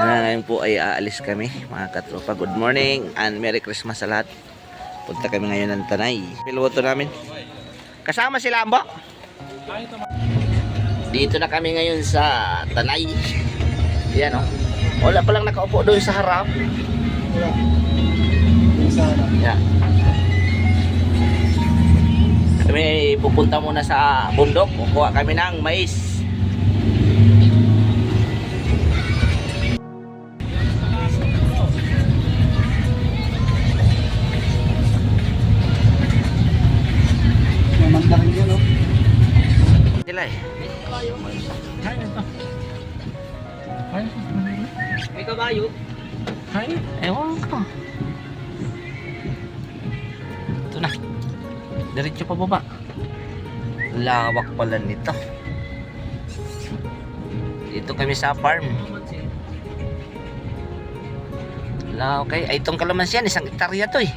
Ah, ngayon po ay aalis kami mga katropa. Good morning and Merry Christmas sa lahat. Punta kami ngayon ng Tanay. Piloto namin. Kasama si Lambo. Dito na kami ngayon sa Tanay. Yan oh. Wala palang nakaupo doon sa harap. Yan. Kami pupunta muna sa bundok. Kukuha kami ng mais. May kabayo. Ewan ko. Ito na. Diretso pa baba. Lawak pala nito. Dito kami sa farm. La, okay. Ay, itong kalamansi yan, isang hektarya to eh.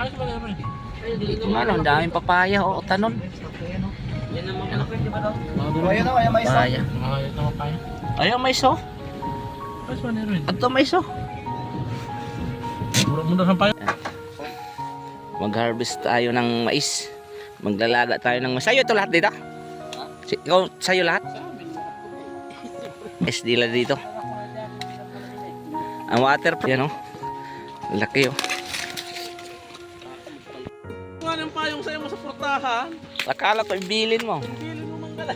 Ito nga, ang daming papaya o tanon. Yan ang mga malaki, di ba daw? O, ayan, oh, ayan, may isa. Ato mais oh. Mag-harvest tayo ng mais. Maglalaga tayo ng mais. Sa'yo ito lahat dito? Si, ikaw, sa'yo lahat? SD lang dito. Ang water pa. Yan oh. Laki oh. Nga ng payong sa'yo mo sa portahan. Akala ko ibilin mo. Pili mo manggala.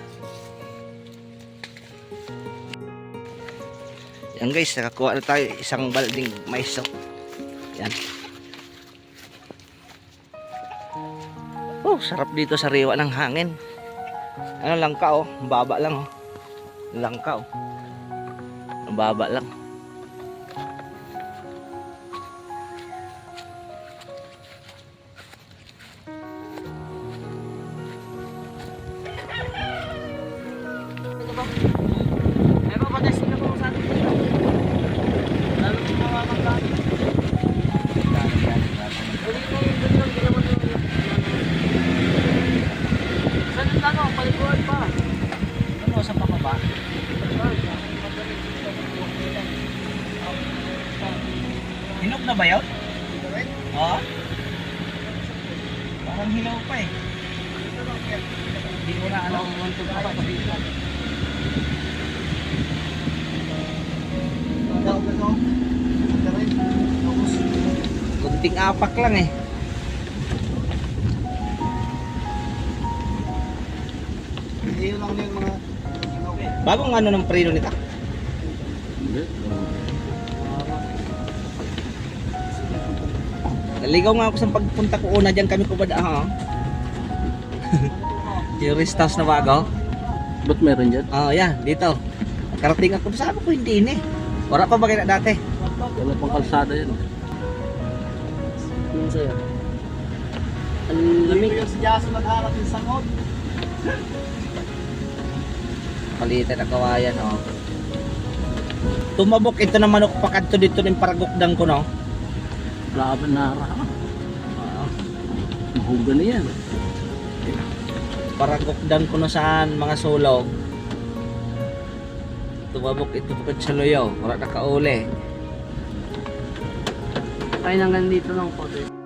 Yan guys, nakakuha na tayo isang balding mais oh. Yan. Oh, sarap dito sa riwa ng hangin. Ano langka oh, ang baba lang oh. Langka oh. Baba lang. Hinog na ba yun? Oo. Parang hilaw pa eh. Hindi ko na ano. Tawag na to. Mamanda rin. Tapos, Kunting apak lang eh. Bagong ano ng preno nito? Naligaw nga ako sa pagpunta ko una dyan kami kubada ha. yung rest house na bago. Ba't meron dyan? Oh, yan, dito. Karating ako, sabi ko hindi ini. Wala pa ba kaya dati? Wala pang kalsada yan. Yun sa'yo. Ang lamig. Yung si Jason nagharap yung sangot. Palitan ang kawayan, oh. Tumabok ito ng manok pakadto dito ng paragukdang ko, no? Grabe na rama. Mahuga na yan. Paragukdang ko na saan mga sulog. Tumabok ito pakad sa loyo. Wala nakauli. Kaya nang ganito lang po.